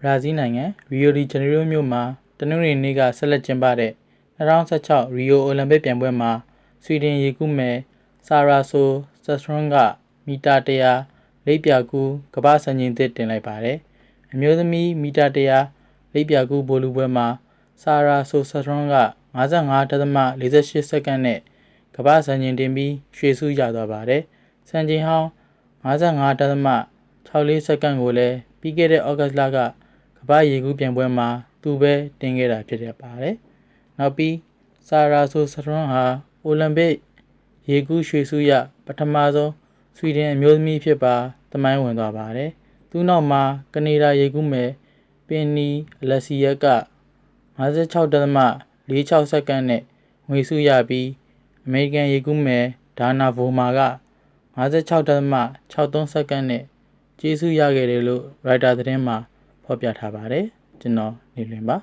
ဘရာဇီးနိုင်ငံရီယိုဒီဂျနေရိုမြို့မှာတနင်္ဂနွေနေ့ကဆက်လက်ကျင်းပတဲ့2016ရီယိုအိုလံပစ်ပြိုင်ပွဲမှာဆွီဒင်ရေကူးမယ်ဆာရာဆိုစက်စရွန်ကမီတာ100လိပ်ပြာကူးကမ္ဘာ့စံချိန်သစ်တင်လိုက်ပါတယ်။အမျိုးသမီးမီတာ100လိပ်ပြာကူးဗိုလ်လုပွဲမှာဆာရာဆိုစက်စရွန်က55.48စက္ကန့်နဲ့ကမ္ဘာ့စံချိန်တင်ပြီးရွှေဆုရသွားပါတယ်။စံချိန်ဟောင်း55.64စက္ကန့်ကိုလည်းပြီးခဲ့တဲ့ဩဂတ်လက ကမ္ဘာ့ရေကူးပြိုင်ပွဲမှာသူပဲတင်ခဲ့တာဖြစ်ရပါတယ်။နောက်ပြီးဆာရာဆိုစရွန်ဟာအိုလံပစ်ရေကူးရွှေဆုရပထမဆုံးဆွီဒင်အမျိုးသမီးဖြစ်ပါသမိုင်းဝင်သွားပါတယ်။သူ့နောက်မှာကနေဒါရေကူးမယ်ပင်နီလက်စီယက်က56.46စက္ကန့်နဲ့ငွေဆုရပြီးအမေရိကန်ရေကူးမယ်ဒါနာဗိုမာက56.63စက္ကန့်နဲ့ကျေးဇူးရခဲ့တယ်လို့ရိုက်တာသတင်းမှာ ဖော်ပြထားပါတယ်ကျွန်တော်နေလွင်ပါ